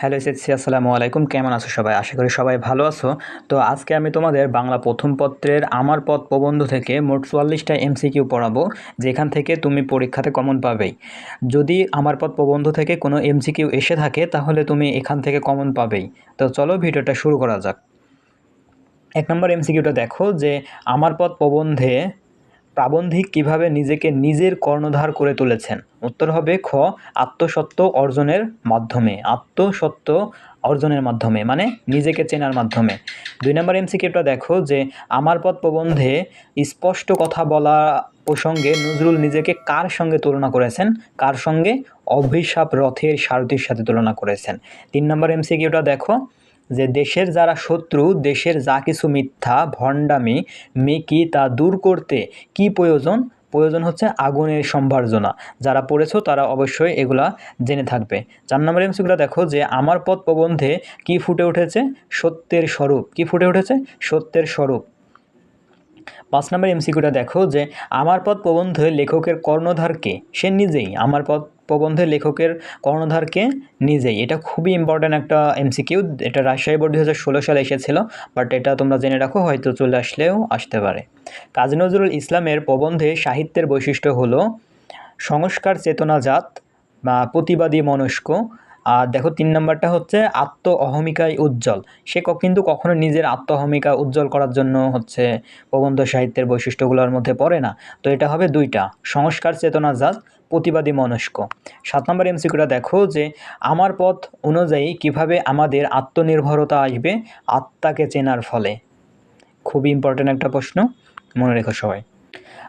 Hello SSC, আসসালামু আলাইকুম। কেমন আছো সবাই? আশা করি সবাই ভালো আছো। তো আজকে আমি তোমাদের বাংলা প্রথম পত্রের আমার পথ প্রবন্ধ থেকে মোট চুয়াল্লিশটা এমসিকিউ পড়াবো, যেখান থেকে তুমি পরীক্ষাতে কমন পাবেই। যদি আমার পথ প্রবন্ধ থেকে কোনো এমসিকিউ এসে থাকে, তাহলে তুমি এখান থেকে কমন পাবেই। তো চলো ভিডিওটা শুরু করা যাক। এক নম্বর এমসিকিউটা দেখো যে আমার পথ প্রবন্ধে প্রাবন্ধিক কীভাবে নিজেকে নিজের কর্ণধার করে তুলেছেন? উত্তর হবে খ, আত্মসত্ত্ব অর্জনের মাধ্যমে। আত্মসত্ত্ব অর্জনের মাধ্যমে মানে নিজেকে চেনার মাধ্যমে। দুই নম্বর এমসিকিউটা দেখো যে, আমার পথ প্রবন্ধে স্পষ্ট কথা বলা প্রসঙ্গে নজরুল নিজেকে কার সঙ্গে তুলনা করেছেন? কার সঙ্গে? অভিশাপ রথের সারথীর সাথে তুলনা করেছেন। তিন নম্বর এমসিকিউটা দেখো যে দেশের যারা শত্রু, দেশের যা কিছু মিথ্যা, ভণ্ডামি মেকি তা দূর করতে কি প্রয়োজন? প্রয়োজন হচ্ছে আগুনের সম্ভার্জনা। যারা পড়েছো তারা অবশ্যই এগুলা জেনে থাকবে। চার নম্বর এমসিগুলো দেখো যে আমার পথ প্রবন্ধে কি ফুটে উঠেছে? সত্যের স্বরূপ। কি ফুটে উঠেছে? সত্যের স্বরূপ। পাঁচ নম্বর এমসিকিউটা দেখো যে, আমার পথ প্রবন্ধে লেখকের কর্ণধারকে সে নিজেই। আমার পথ প্রবন্ধে লেখকের কর্ণধারকে নিজেই। এটা খুবই ইম্পর্ট্যান্ট একটা এমসিকিউ। এটা রাজশাহী বোর্ড দু হাজার ষোলো সালে এসেছিল বাট এটা তোমরা জেনে রাখো, হয়তো চলে আসলেও আসতে পারে। কাজী নজরুল ইসলামের প্রবন্ধে সাহিত্যের বৈশিষ্ট্য হলো, সংস্কার চেতনাজাত বা প্রতিবাদী মনস্ক আর দেখো তিন নম্বরটা হচ্ছে আত্ম অহমিকায় উজ্জ্বল। সে কিন্তু কখনো নিজের আত্ম অহমিকা উজ্জ্বল করার জন্য হচ্ছে প্রবন্ধ সাহিত্যের বৈশিষ্ট্যগুলোর মধ্যে পড়ে না। তো এটা হবে দুইটা, সংস্কার চেতনা জাত প্রতিবাদী মনস্ক। সাত নম্বর এমসিকিউটা দেখো যে আমার পথ অনুযায়ী কীভাবে আমাদের আত্মনির্ভরতা আসবে, আত্মাকে চেনার ফলে। খুবই ইম্পর্ট্যান্ট একটা প্রশ্ন, মনে রেখো সবাই।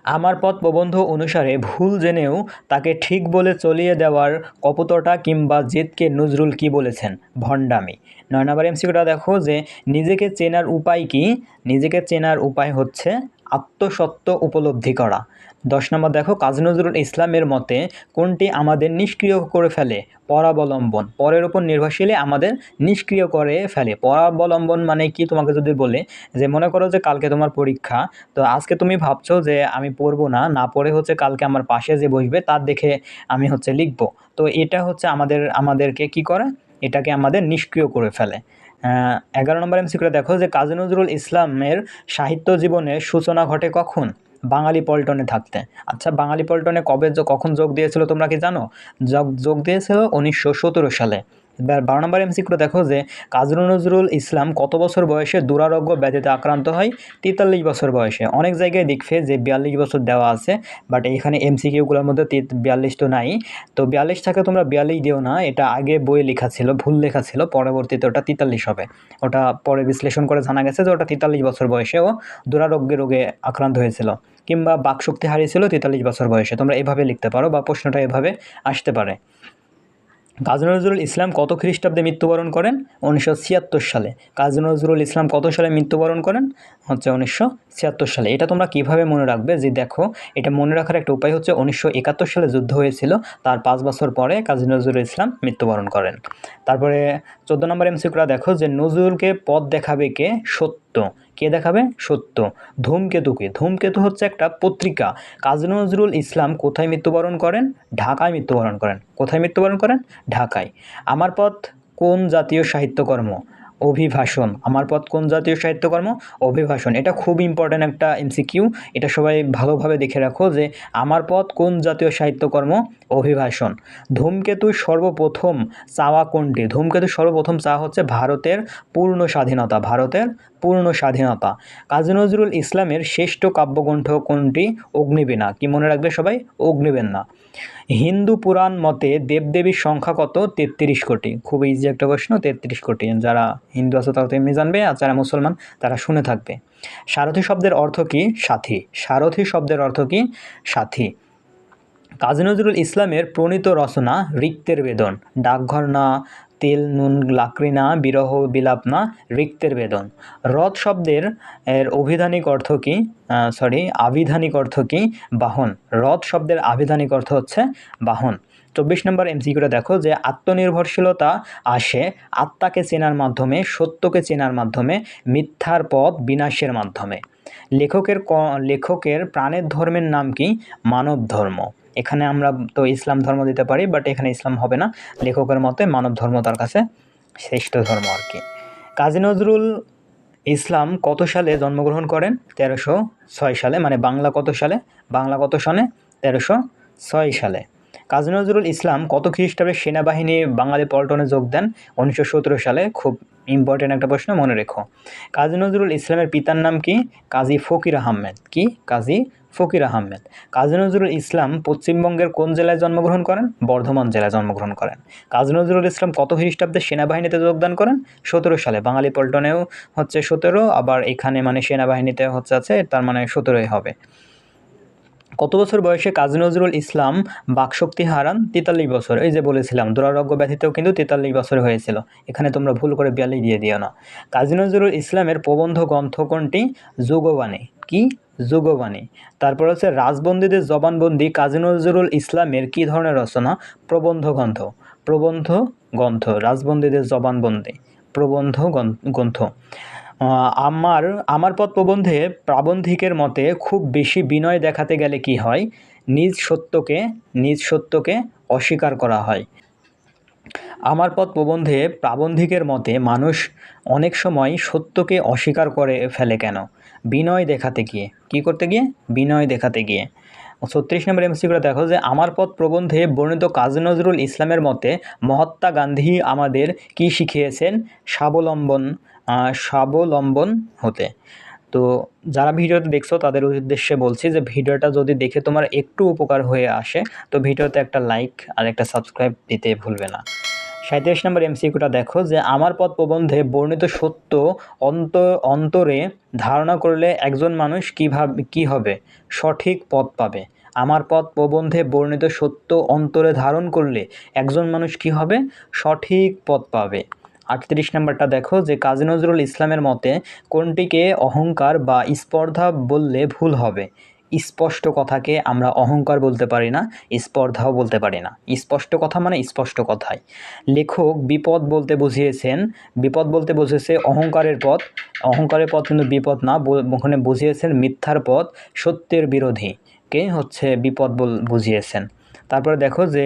আমার পথ প্রবন্ধ অনুসারে ভুল জেনেও তাকে ঠিক বলে চলিয়ে দেওয়ার কপতটা কিংবা জেদকে নজরুল কি বলেছেন? ভণ্ডামি। নয় নম্বর এমসিকিউটা দেখো যে নিজেকে চেনার উপায় কি? নিজেকে চেনার উপায় হচ্ছে আত্মসত্ত্ব উপলব্ধি করা। দশ নম্বর দেখো, কাজী নজরুল ইসলামের মতে কোনটি আমাদের নিষ্ক্রিয় করে ফেলে? পরাবলম্বন। পরের উপর নির্ভরশীলে আমাদের নিষ্ক্রিয় করে ফেলে। পরাবলম্বন মানে কি? তোমাকে যদি বলে যে, মনে করো যে কালকে তোমার পরীক্ষা, তো আজকে তুমি ভাবছ যে আমি পড়ব না না পড়ে হচ্ছে কালকে আমার পাশে যে বসবে তার দেখে আমি হচ্ছে লিখব। তো এটা হচ্ছে আমাদের, আমাদেরকে কি করে? এটাকে আমাদের নিষ্ক্রিয় করে ফেলে। এগারো নম্বর এমসিকিউটা দেখো যে, কাজী নজরুল ইসলামের সাহিত্য জীবনের সূচনা ঘটে কখন? বাঙালি পল্টনে থাকতে। আচ্ছা বাঙালি পল্টনে কবে কখন যোগ দিয়েছিল তোমরা কি জানো? যোগ যোগ দিয়েছিল উনিশশো সতেরো সালে। বারো নম্বর এমসিকিউ দেখো যে কাজী নজরুল ইসলাম কত বছর বয়সে দুরারোগ্য ব্যাধিতে আক্রান্ত হয়? তেতাল্লিশ বছর বয়সে। অনেক জায়গায় দেখবে যে বিয়াল্লিশ বছর দেওয়া আছে বাট এখানে এমসিকিউগুলোর মধ্যে বিয়াল্লিশ তো নাই। তো বিয়াল্লিশ থাকে তোমরা বিয়াল্লিশ দিও না, এটা আগে বইয়ে লেখা ছিল, ভুল লেখা ছিল, পরবর্তীতে ওটা তেতাল্লিশ হবে। ওটা পরে বিশ্লেষণ করে জানা গেছে যে ওটা তেতাল্লিশ বছর বয়সেও দুরারোগ্য রোগে আক্রান্ত হয়েছিল, কিংবা বাকশক্তি হারিয়েছিল তেতাল্লিশ বছর বয়সে। তোমরা এভাবে লিখতে পারো বা প্রশ্নটা এভাবে আসতে পারে। কাজী নজরুল ইসলাম কত খ্রিস্টাব্দে মৃত্যুবরণ করেন? উনিশশো ছিয়াত্তর সালে। কাজী নজরুল ইসলাম কত সালে মৃত্যুবরণ করেন? হচ্ছে উনিশশো ছিয়াত্তর সালে। এটা তোমরা কীভাবে মনে রাখবে যে দেখো, এটা মনে রাখার একটা উপায় হচ্ছে উনিশশো একাত্তর সালে যুদ্ধ হয়েছিল, তার পাঁচ বছর পরে কাজী নজরুল ইসলাম মৃত্যুবরণ করেন। তারপরে চোদ্দ নম্বর এমসিকুরা দেখো যে নজরুলকে পথ দেখাবে কে? সত্য। কে দেখাবে? সত্য। ধূমকেতুকে। ধূমকেতু হচ্ছে একটা পত্রিকা। কাজী নজরুল ইসলাম কোথায় মৃত্যুবরণ করেন? ঢাকায় মৃত্যুবরণ করেন। কোথায় মৃত্যুবরণ করেন? ঢাকায়। আমার পথ কোন জাতীয় সাহিত্যকর্ম? অভিভাষণ। আমার পথ কোন জাতীয় সাহিত্যকর্ম? অভিভাষণ। এটা খুব ইম্পর্ট্যান্ট একটা এমসিকিউ এটা সবাই ভালোভাবে দেখে রাখো যে আমার পথ কোন জাতীয় সাহিত্যকর্ম? অভিভাষণ ধূমকেতু সর্বপ্রথম চাওয়া কোনটি? ধূমকেতু সর্বপ্রথম চাওয়া হচ্ছে ভারতের পূর্ণ স্বাধীনতা, ভারতের পূর্ণ স্বাধীনতা। কাজী নজরুল ইসলামের শ্রেষ্ঠ কাব্যগ্রন্থ কোনটি? অগ্নিবীণা। কি মনে রাখবে সবাই? অগ্নিবেন্না হিন্দু পুরাণ মতে দেবদেবীর সংখ্যা কত? তেত্রিশ কোটি। খুব ইজি একটা প্রশ্ন, তেত্রিশ কোটি। যারা হিন্দু আছে তারা তো এমনি জানবে, আর যারা মুসলমান তারা শুনে থাকবে। সারথী শব্দের অর্থ কি? সাথী। সারথী শব্দের অর্থ কি? সাথী। কাজী নজরুল ইসলামের প্রণীত রচনা রিক্তের বেদন। ডাকঘর না, তেল, নুন, লাকড়ি না, বিরহ, বিলাপ না, রিক্তের বেদন। রথ শব্দের এর অভিধানিক অর্থ কী? সরি আবিধানিক অর্থ কী? বাহন। রথ শব্দের আবিধানিক অর্থ হচ্ছে বাহন। চব্বিশ নম্বর এমসিকিউটা দেখো যে আত্মনির্ভরশীলতা আসে আত্মাকে চেনার মাধ্যমে, সত্যকে চেনার মাধ্যমে, মিথ্যার পথ বিনাশের মাধ্যমে। লেখকের ক, লেখকের প্রাণের ধর্মের নাম কি? মানব ধর্ম এখানে আমরা তো ইসলাম ধর্ম দিতে পারি বাট এখানে ইসলাম হবে না। লেখকের মতে মানব ধর্ম তার কাছে শ্রেষ্ঠ ধর্ম আর কি। কাজী নজরুল ইসলাম কত সালে জন্মগ্রহণ করেন? তেরোশো ছয় সালে মানে বাংলা কত সালে? বাংলা কত সনে? তেরোশো ছয় সালে। কাজী নজরুল ইসলাম কত খ্রিস্টাব্দে সেনাবাহিনী বাঙালি পল্টনে যোগ দেন? উনিশশো সতেরো সালে? খুব ইম্পর্টেন্ট একটা প্রশ্ন মনে রেখো। কাজী নজরুল ইসলামের পিতার নাম কি? কাজী ফকির আহমেদ। কি? কাজী ফকির আহমেদ। কাজী নজরুল ইসলাম পশ্চিমবঙ্গের কোন জেলায় জন্মগ্রহণ করেন? বর্ধমান জেলায় জন্মগ্রহণ করেন। কাজী নজরুল ইসলাম কত খ্রিস্টাব্দে সেনাবাহিনীতে যোগদান করেন? সতেরো সালে। বাঙালি পল্টনেও হচ্ছে সতেরো, আবার এখানে মানে সেনাবাহিনীতে হচ্ছে আছে, তার মানে সতেরোই হবে। কত বছর বয়সে কাজী নজরুল ইসলাম বাকশক্তি হারান? তেতাল্লিশ বছর। এই যে বলেছিলাম, দুরারোগ্য ব্যাধিতেও কিন্তু তেতাল্লিশ বছর হয়েছিল। এখানে তোমরা ভুল করে বিয়াল্লিশ দিয়ে দিও না। কাজী নজরুল ইসলামের প্রবন্ধ গ্রন্থ কোনটি? যোগবাণী। কি? যোগবাণী। তারপর হচ্ছে রাজবন্দীদের জবানবন্দি কাজী নজরুল ইসলামের কী ধরনের রচনা? প্রবন্ধ গ্রন্থ। প্রবন্ধ গ্রন্থ, রাজবন্দীদের জবানবন্দি। প্রবন্ধ গ্রন্থ। আমার আমার পথ প্রবন্ধে প্রাবন্ধিকের মতে খুব বেশি বিনয় দেখাতে গেলে কি হয়? নিজ সত্যকে নিজ সত্যকে অস্বীকার করা হয়। আমার পথ প্রবন্ধে প্রাবন্ধিকের মতে মানুষ অনেক সময় সত্যকে অস্বীকার করে ফেলে কেন? বিনয় দেখাতে গিয়ে। কি করতে গিয়ে? বিনয় দেখাতে গিয়ে। ছত্রিশ নম্বর এমসিগুলো দেখো যে, আমার পথ প্রবন্ধে বর্ণিত কাজী নজরুল ইসলামের মতে মহাত্মা গান্ধী আমাদের কি শিখিয়েছেন? স্বাবলম্বন স্বাবলম্বন হতে। তো যারা ভিডিওতে দেখছ, তাদের উদ্দেশ্যে বলছি যে ভিডিওটা যদি দেখে তোমার একটু উপকার হয়ে আসে, তো ভিডিওতে একটা লাইক আর একটা সাবস্ক্রাইব দিতে ভুলবে না। সাঁত্রিশ নম্বর এমসিকিউটা দেখো যে আমার পথ প্রবন্ধে বর্ণিত সত্য অন্ত, অন্তরে ধারণা করলে একজন মানুষ কীভাবে, কী হবে? সঠিক পথ পাবে। আমার পথ প্রবন্ধে বর্ণিত সত্য অন্তরে ধারণ করলে একজন মানুষ কি হবে? সঠিক পথ পাবে। আটত্রিশ নম্বরটা দেখো যে কাজী নজরুল ইসলামের মতে কোনটিকে অহংকার বা স্পর্ধা বললে ভুল হবে? স্পষ্ট কথাকে আমরা অহংকার বলতে পারি না, স্পর্ধাও বলতে পারি না। স্পষ্ট কথা মানে স্পষ্ট কথাই। লেখক বিপদ বলতে বুঝিয়েছেন, বিপদ বলতে বুঝিয়েছে অহংকারের পথ। অহংকারের পথ কিন্তু বিপদ না ওখানে বুঝিয়েছেন মিথ্যার পথ, সত্যের বিরোধী। কে হচ্ছে বিপদ বল বুঝিয়েছেন। তারপরে দেখো যে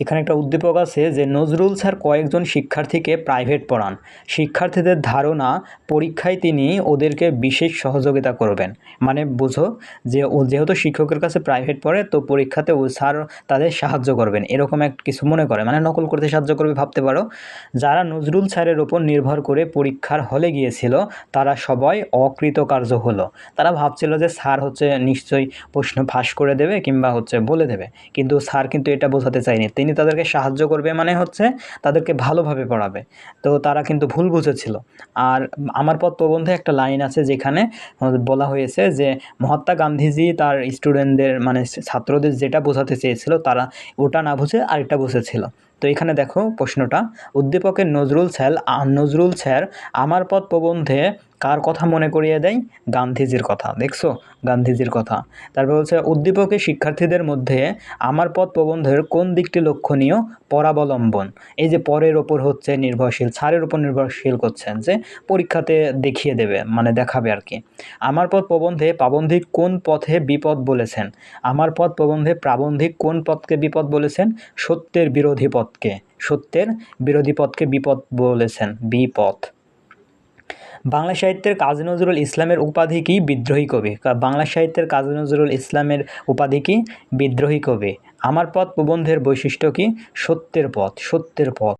এখানে একটা উদ্দীপক আছে যে নজরুল স্যার কয়েকজন শিক্ষার্থীকে প্রাইভেট পড়ান। শিক্ষার্থীদের ধারণা, পরীক্ষায় তিনি ওদেরকে বিশেষ সহযোগিতা করবেন। মানে বুঝো যে ও যেহেতু শিক্ষকের কাছে প্রাইভেট পড়ে, তো পরীক্ষাতে ও স্যার তাদের সাহায্য করবেন। এরকম এক কিছু মনে করে মানে নকল করতে সাহায্য করবে ভাবতে পারো। যারা নজরুল স্যারের ওপর নির্ভর করে পরীক্ষার হলে গিয়েছিল, তারা সবাই অকৃতকার্য হলো। তারা ভাবছিল যে স্যার হচ্ছে নিশ্চয়ই প্রশ্ন ফাঁস করে দেবে কিংবা হচ্ছে বলে দেবে। কিন্তু স্যার কিন্তু এটা বোঝাতে চায়নি। তিনি তিনি তাদেরকে সাহায্য করবে মানে হচ্ছে তাদেরকে ভালোভাবে পড়াবে। তো তারা কিন্তু ভুল বুঝেছিল। আর আমার পথ প্রবন্ধে একটা লাইন আছে যেখানে বলা হয়েছে যে মহাত্মা গান্ধীজি তার স্টুডেন্টদের মানে ছাত্রদের যেটা বোঝাতে চেয়েছিল তারা ওটা না বুঝে আরেকটা বুঝেছিল। তো এখানে দেখো প্রশ্নটা, উদ্দীপকের নজরুল স্যার নজরুল স্যার আমার পথ প্রবন্ধে কার কথা মনে করিয়ে দেয়? গান্ধীজির কথা, দেখছ? গান্ধীজির কথা। তারপর হচ্ছে উদ্দীপকে শিক্ষার্থীদের মধ্যে আমার পথ প্রবন্ধের কোন দিকটি লক্ষণীয়? পরাবলম্বন। এই যে পরের ওপর হচ্ছে নির্ভরশীল ছাড়ের উপর নির্ভরশীল করছেন যে পরীক্ষাতে দেখিয়ে দেবে মানে দেখাবে আর কি। আমার পথ প্রবন্ধে প্রাবন্ধিক কোন পথে বিপদ বলেছেন? আমার পথ প্রবন্ধে প্রাবন্ধিক কোন পথকে বিপদ বলেছেন? সত্যের বিরোধী পথকে সত্যের বিরোধী পথকে বিপদ বলেছেন, বিপথ। বাংলা সাহিত্যের কাজী নজরুল ইসলামের উপাধি কি? বিদ্রোহী কবি। বাংলা সাহিত্যের কাজী নজরুল ইসলামের উপাধি কি? বিদ্রোহী কবি। আমার পথ প্রবন্ধের বৈশিষ্ট্য কি? সত্যের পথ সত্যের পথ।